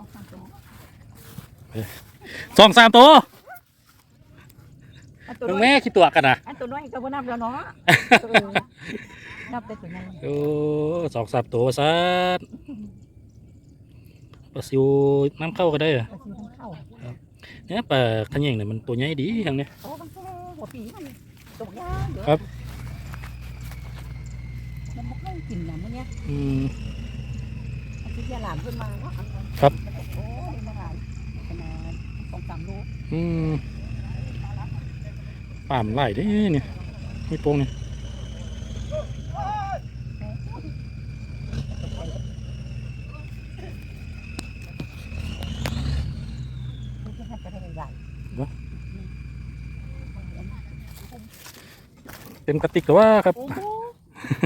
องสามตัวสองสามตัวอันตัวมึงน้อยแม่คิดตัวกันนะอันตัวน้อยก็บ่นับแล้วเนาะเออนับแต่ตัวใหญ่โอ้สองสามตัวซะปลาซิวน้ำเข้าก็ได้เหรอปลาซิวทั้งเข้าเนี่ยปลาขะแยงเนี่ยมันตัวใหญ่ดีอย่างเนี้ย โอ้มันแค่หัวปีมันตกยากเดี๋ยวครับ มันบ่ค่อยกินนะมันเนี้ยอืมอัน ที่ยาหลานขึ้นมาเนาะอันนั้นครับ โอ้ยมาหลายประมาณสองสามโลอืมป่ามนไหลเด้เนี่ยมีโปงเนี่ยมันจะให้จะได้ใหญ่เต็มกระติกก็ว่าครับโอ้โห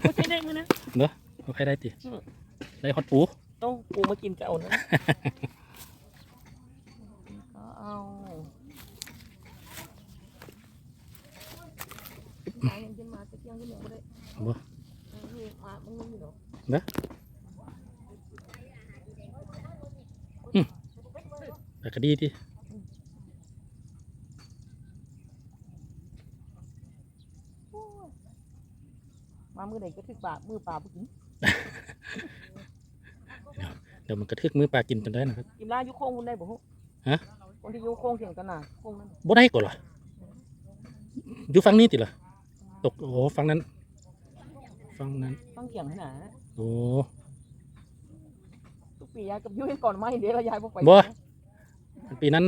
ไม่ใช่ได้มือนะเอาใครได้ติอืมได้ฮอตปู ต้องปูมากินก็เอานะก็เอาหาเงินขึ้นมาจะเที่ยงขึ้นยังไม่ได้บ่เออนี่มามันงงอยู่เนาะแต่ก็ดีที่โอ้ยมามือไหนก็ถึกปากมือปลาผู้กินเดี๋ยวมันกระทึกมือปลากินจนได้นะครับกินล่ายุโค้งคุณได้บ่ฮะฮะคนที่ยุโค้งเถียงกันน่ะโค้งนั่นบ่ได้ก่อนเหรออยู่ฝั่งนี้ติเหรอตกโอ้ฝั่งนั้นฝั่งนั้นต้องเถียงให้หนาโอ้ทุกปียายกับยุเห็นก่อนไหมเดี๋ยวเรายายบ่ไปบ่ปีนั้น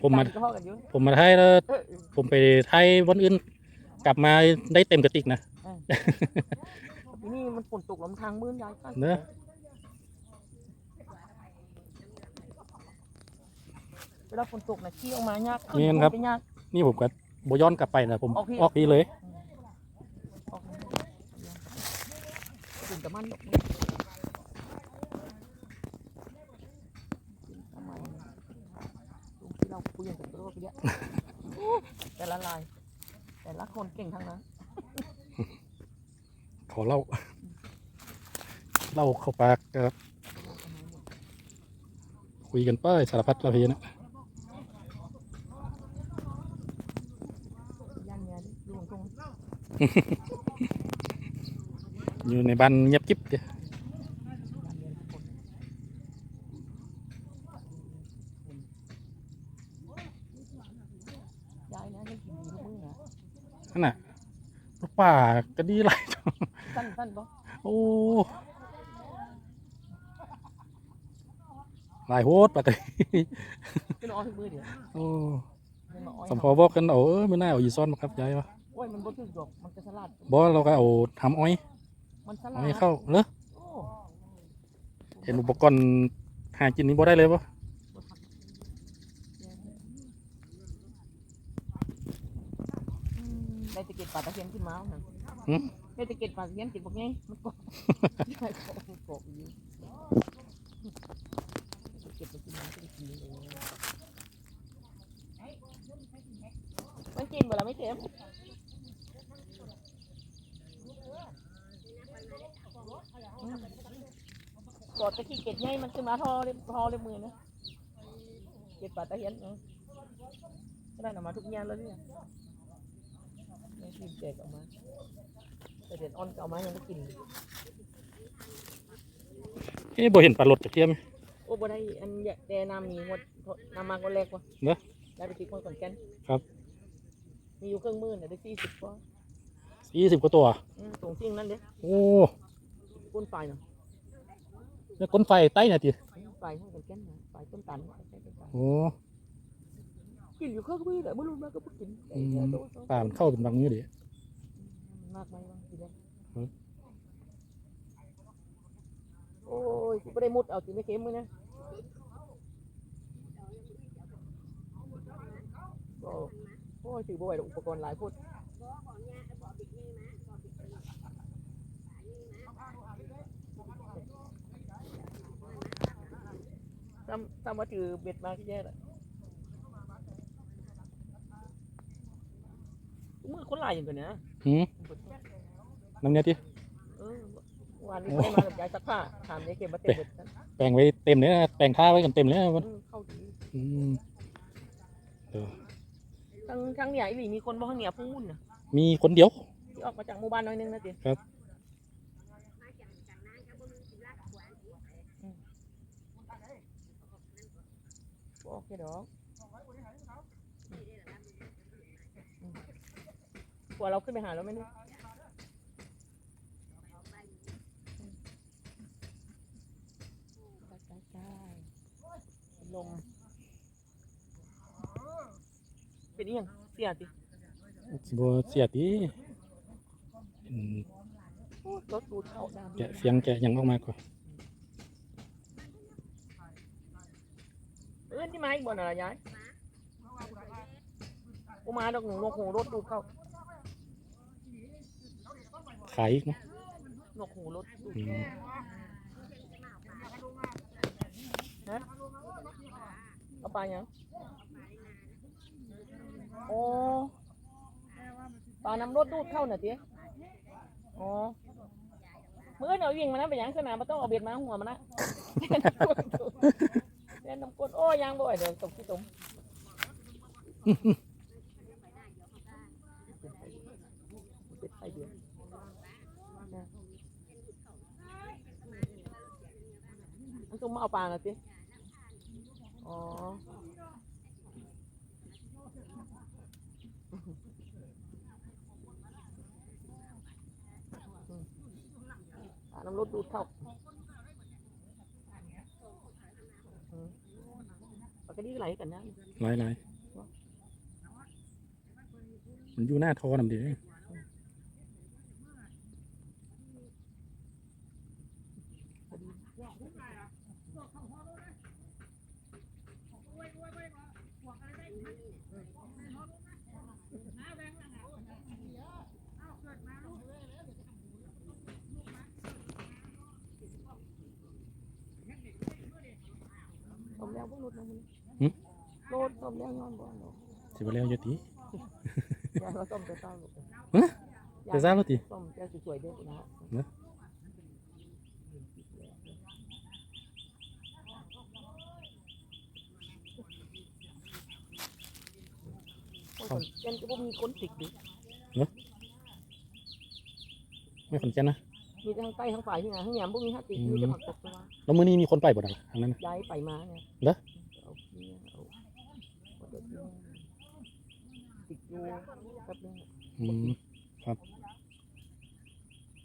ผมมาตก็พ่อกันอยุผมมาไทยแล้วเออผมไปไทยวันอื่น กลับมาได้เต็มกระติกนะปีนี้มันฝนตกลำทางมื้นยายก็เนอะ วลาฝนตกน่ะขี้ออกมายากนี่ครับ ไปยาก นี่ผมก็บย้อนกลับไปนะผมออกพี่ออกพี่เลย ออกมากินกับมันดอกนี่กินทำไมลุงที่เราคุยกันกับตัวไปเนี่ยแต่ละลาย แต่ละคนเก่งทั้งนั้น ขอเล่าเล่าเข้าปากครับคุยกันไปสารพัดละเพนะ ย่านเนี้ยดิลุงตรง อยู่ในบ้านเงียบกิ๊บเดียย่านเนี้ยทุกคนยายนะยังกินดีทุกมื้อนะนั่นน่ะลูกป่าก็ดีไรสั้นสั้นบ่โอ้หลายโหดปะกันขึ้นอ้อทุกมื้อเดียวโอ้ขึ้นมาอ้อยสมพอบอกกันเอาเออไม่น่าเอาอีซ้อนมาครับยายวะ โอ้ยมันบ่ถึกดอกมันจะสลัดบอกเราก็เอาทำอ้อยมันสลัอ้ดอยเข้าเลอโอ้เห็นอุปกรณ์หากินนี้บ่ได้เลยปะอืมได้แตะเกียบปลาตะเพียนขึ้นมาเอาหั่นหึได้แตะเกียบปลาตะเพียนกินบ่ไงมันกบใช่กบมันกบอยู่ตะเกียบไปกินน้ำก็ได้กินเลยมันกินบ่ล่ะไม่เค็มอืม กอดตะขี้เกียจไงมันขึ้นมาทอเรียบทอเรียบมือนะเกียบปลาตะเพียนเนาะก็ได้นำมาทุกอย่างแล้วเนี่ยยังกินเจกออกมาแต่เด็ดอ่อนก็เอามายังไม่กินเอ๊ะบ่เห็นปลาหลดจากเทียม โอ้บ่ได้อันแยะแต่น้ำมีหมดน้ำมาก็แรกว่ะเนอะได้ไปติดคนก่อนแกันครับ มีอยู่เครื่องมือเนี่ยได้สี่สิบกว่ายี่สิบกว่าตัวอืมตรงซิ่งนั่นเด้ โอ้ ก้นไฟเนาะแล้วก้นไฟใต้น่ะติไฟให้ก่อนแกันนะไฟต้นตันไฟต้นตันโอ้กินอยู่เครื่องมือแหละไม่รู้มากก็เพิ่งกินไอ้อืเหี้ยมโตโตปลามันเข้าเป็นบางมือดิมันมากไหมวะกินได้อืมโอ้ยกูไม่ได้มุดเอาจีไม่เค็มมือนะโอ้โอ้ยถือบ่ไหวดอกอุปกรณ์หลายโพดทำทำมาถือเบ็ดมาที่แย่ละมือคนหลายอย่างกันนะหืมน้ำเนี่ยติเออวันนี้ไม่ได้มากับยายซักผ้าถามยายเก็บมาเต็มเบ็ดกันแปลงไว้เต็มเลยนะแปลงท่าไว้กันเต็มเลยนะอืมเข้าดีอืมเออทั้งทั้งเนี่ยอีหลีมีคนบอกข้างเหนียพูนน่ะมีคนเดียวที่ออกมาจากหมู่บ้านหน้อยนึงนะเจ๊ครับ บอกแค่ดอกอืมอืมกลัวเราขึ้นไปหาแล้วไหมเนี่ยอืมใช่ใช่ลมเป็นอีหยังเสียติสิบเสียดีอืมโอ้ยรถดูดเข้าดำแกะเสียงแกะหยังออกมาก่อน เอื้อนที่ไม้บนอะไรยายกูมาดอกหนูนกหูรถดูดเข้าขายอีกเนาะนกหูรถดูดอืมนะเอาปลายังโอ้ปลาน้ำรถดูดเข้าน่ะเตี้ยอ๋อมื่อเราวิ่งมานะไปยังสนามมันต้องเอาเบ็ดมาหัวมันนะเล่ นน้ำกรดโอ้ยังบ่อยเดี๋ยวตกที่ตุ่มเป็ดไฟเดียวนะมันตุ่มมาเอาปลาน่ะเตี้ยอ๋ออ่าน้ำรถดูดเข้าอืมป กติก็ไหลกันนะหลายหลายมันอยู่หน้าทอนำดีต้มแล้วพวกรถนะมึง หึรถต้มแล้วย้อนบ่อนเนาะสิบแล้วเยอะตียายมาต้มแต่เช้าลูกฮะจะทราบแล้วติต้มแก้วสวยๆเด้อนะฮะเนอะคนคนเจนก็บ่มีคนติดดิไม่ขอนแก่นนะมีแต่ทางใต้ทางฝ่ายที่ไหนทางเหนียมบ่มีฮะติดอืมมีแต่ผักตบตัวแล้วมื้อนี้มีคนไปบ่ดังทางนั้นน่ะย้ายไปมาเนี่ยเหรอ เอาเนี่ยเอาเอาเดี๋ยวเนี่ยติดอยู่แป๊บนึงอืมท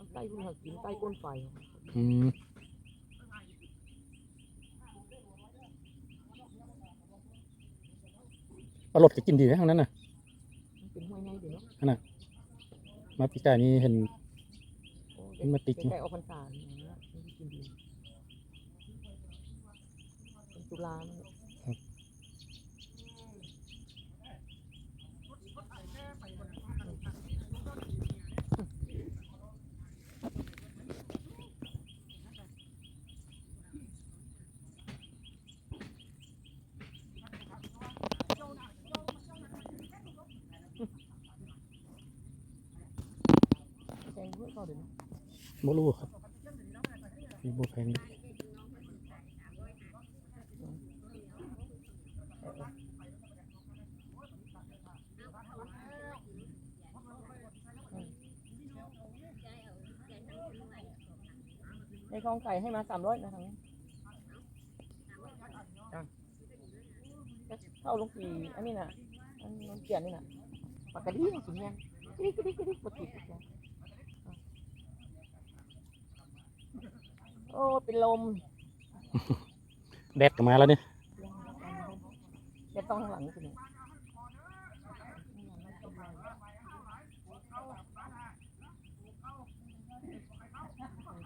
างใต้เพิ่งหากินใต้ก้นไฟอืมปลาหลดก็กินดีนะทางนั้นน่ะมันเป็นห้วยไงเดี๋ยวเนาะมาปีกายนี่เห็นโอ้เป็นมาติดใกล้ๆออกพรรษาเนี่ยนะมันกินดีเป็นตุลาเนี่ย แกงเพื่อเขาเดี๋ยวนี้ บ่รู้ครับมีบ่แพงในคลองไก่ให้มาสามร้อยนะทางนี้จ้ะเข้าลงปีอันนี้น่ะอันนนเกียนนี่น่ะปากกระดิ่งสิเนี่ยกระดิ่งกระดิ่งกระดิ่งปกติดจ้ะ โอ้เป็นลมแดดก็มาแล้วเนี่ยเดี๋ยวต้องข้างหลังนี่สิเนี่ย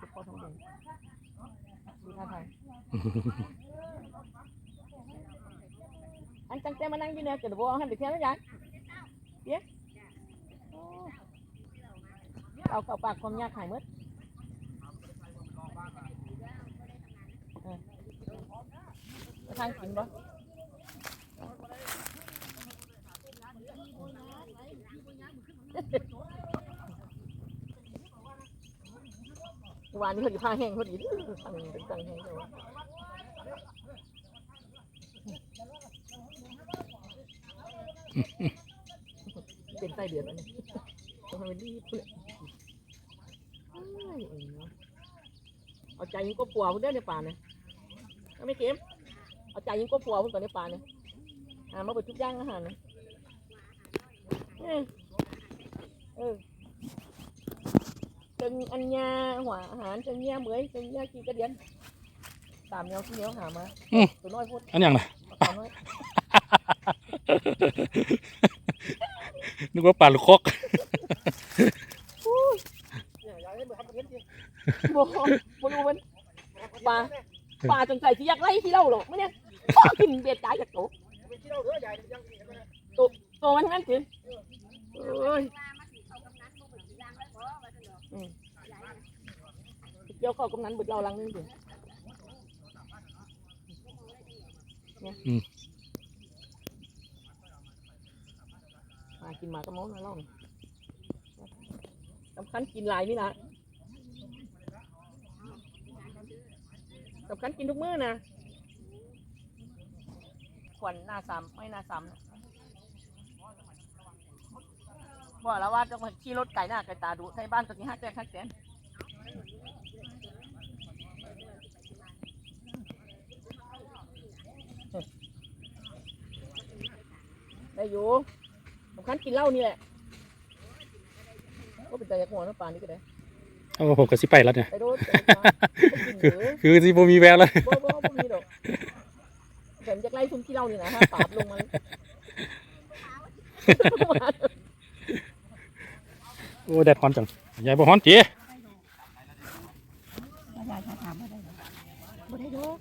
จะพอทั้งเดือนดูท่าทาง anh tăng tem anh ăn như nè, chờ vô ăn được theo nó vậy? Biết? Cậu cậu bạc con nha khải mất. Ừ. ทางกินบ่วานนี้เขาอยู่ผ้าแห้งเขาดีตั้งตั้งแห้งเลยเป็นไตเดือดอันนี้ต้องทเป็นดีเพื่อเอาใจยิ่งก็ปวดเพื่อนในป่าเนี่ย ไม่เค็มเอาใจยิงก็ปัวพุ่นก่อนในป่าเนี่ยหามาเปิดทุกอย่างอาหารนะเออเออจนอันยาหัวอาหารจนเนี้ยเหมยจนเนี้ยกินกระเดียนตามแนวที่แนวหามาอืม ตัวน้อยพูดอันอย่างน่ะเอาตัวน้อย นึกว่าปลาลูกคอก บ่บ่รู้มันปลาปลาจนใส่ ที่อยากไล่ที่เล่าหรอกไม่เนี่ยพ่อกินเบียดตายจากโตโตมันทั้งนั้นสิเอ้ยอืมเกี่ยวเข้ากำนันบุดเราลังนึงสิเนี่ยมากินหมากระมองนะเล่านี่สำคัญกินหลายนี่นะสำคัญกินทุกมื้อนะ ขวัญหน้าซ้ำไม่หน้าซ้ำนะบอกแล้วว่าต้องมาขี่รถไก่หน้าไก่ตาดูใช้บ้านตัวนี้ห้าแจ้งห้าแสนได้อยู่สำคัญกินเหล้านี่แหละก็เป็นใจอยากหัวน้ำปลานี่ก็ได้เอาผมก็สิไปแล้วเนี่ยไปโดนไปโดนไปกินหรือคือสิบ่มีแววแล้วบ่บ่บ่มีดอก แต่มันจะไล่ทุ่มที่เรานี่นะฮะปราบลงมาโอ้แดดร้อนจังยายบ่ร้อนจียายถามมาได้บ่ได้ดอก